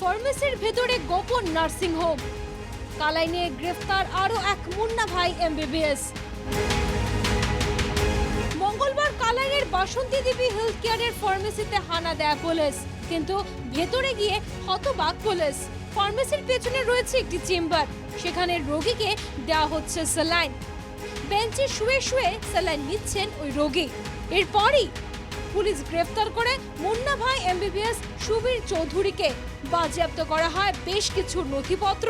ফার্মেসির ভেতরে গোপন nursing home. কালাই নিয়ে গ্রেফতার আরও এক মুন্না ভাই এমবিবিএস। মঙ্গলবার কালাইয়ের বাসন্তী দেবী হেলথ কেয়ারের ফার্মেসিতে হানা দেয় পুলিশ, কিন্তু ভেতরে গিয়ে হতবাক পুলিশ। ফার্মেসির পেছনে রয়েছে একটি চেম্বার, সেখানে রোগীকে দেওয়া হচ্ছে স্যালাইন। বেঞ্চে শুয়ে শুয়ে স্যালাইন নিচ্ছেন ওই রোগী। এরপরই পুলিশ গ্রেফতার করে মুন্না ভাই এমবিবিএস সুবীর চৌধুরীকে বাজেয়াপ্ত করা হয় বেশ কিছু নথিপত্র।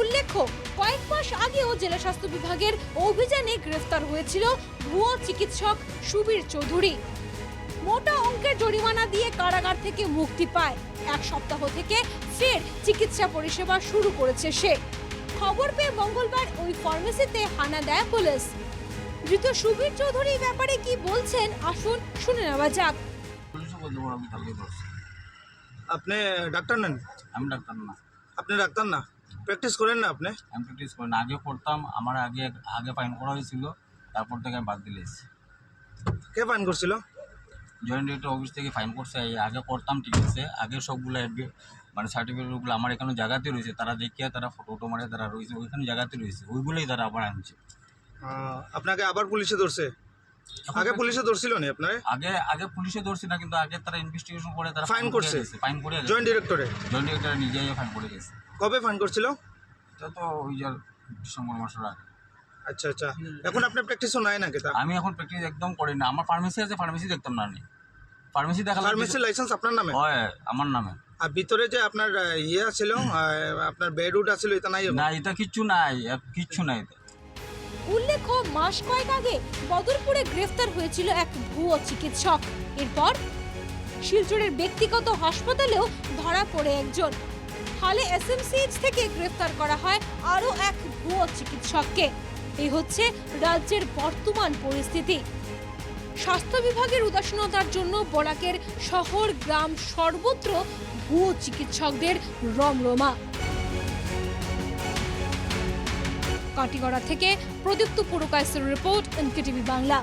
উল্লেখ্য, কয়েক মাস আগেও জেলা স্বাস্থ্য বিভাগের অভিযানে গ্রেফতার হয়েছিল ভুয়ো চিকিৎসক সুবীর চৌধুরী। মোটা অঙ্কের জরিমানা দিয়ে কারাগার থেকে মুক্তি পায়। এক সপ্তাহ থেকে ফের চিকিৎসা পরিষেবা শুরু করেছে সে। খবর পেয়ে মঙ্গলবার ওই ফার্মেসিতে হানা দেয় পুলিশ। ধৃত সুবীর চৌধুরী ব্যাপারে কি বলছেন? আসুন শুনে নেওয়া যাক। আপনি ডাক্তার নেন? আমি ডাক্তার না। আপনি ডাক্তার না? প্র্যাকটিস করেন না আপনি? আমি প্র্যাকটিস করি না। আগে পড়তাম আমার আগে আগে ফাইন করা হয়েছিল তারপর থেকে আমি বাদ দিলে এসেছি। কে ফাইন করছিল? জয়েন্ট ডিরেক্টর অফিস থেকে ফাইন করছে এই আগে করতাম ঠিক আছে। আগে সবগুলো মানে সার্টিফিকেটগুলো আমার এখানে জায়গাতে রয়েছে। তারা দেখিয়ে তারা ফটো টটো মারে তারা রয়েছে ওইখানে জায়গাতে রয়েছে। ওইগুলোই তারা আবার আনছে। আপনাকে আবার পুলিশে ধরছে? আগে পুলিশে ধরছিল নি আপনার? আগে আগে পুলিশে ধরছি না কিন্তু আগে তারা ইনভেস্টিগেশন করে তারা ফাইন করছে? ফাইন করে জয়েন্ট ডিরেক্টরে জয়েন্ট ডিরেক্টর নিজেই ফাইন করে গেছে। কবে ফাইন করছিল? এটা তো ওই যে ডিসেম্বর মাসের আগে। আচ্ছা আচ্ছা। এখন আপনি প্র্যাকটিসও নাই নাকি তা? আমি এখন প্র্যাকটিস একদম করি না। আমার ফার্মেসি আছে ফার্মেসি দেখতাম না আমি। ফার্মেসি দেখালাম ফার্মেসির লাইসেন্স আপনার নামে? হয় আমার নামে। আর ভিতরে যে আপনার ইয়ে ছিল আপনার বেডউড আছিল এটা নাই না এটা কিচ্ছু নাই কিচ্ছু নাই এটা। উল্লেখ্য, মাস কয়েক আগে বদরপুরে গ্রেফতার হয়েছিল এক ভুয়ো চিকিৎসক। এরপর শিলচরের ব্যক্তিগত হাসপাতালেও ধরা পড়ে একজন। হালে এসএমসিএইচ থেকে গ্রেফতার করা হয় আরও এক ভুয়ো চিকিৎসককে। এই হচ্ছে রাজ্যের বর্তমান পরিস্থিতি। স্বাস্থ্য বিভাগের উদাসীনতার জন্য বরাকের শহর, গ্রাম সর্বত্র ভুয়ো চিকিৎসকদের রমরমা। কাটিগড়া থেকে প্রদীপ্ত পুরকায়সের রিপোর্ট এনকেটিভি বাংলা।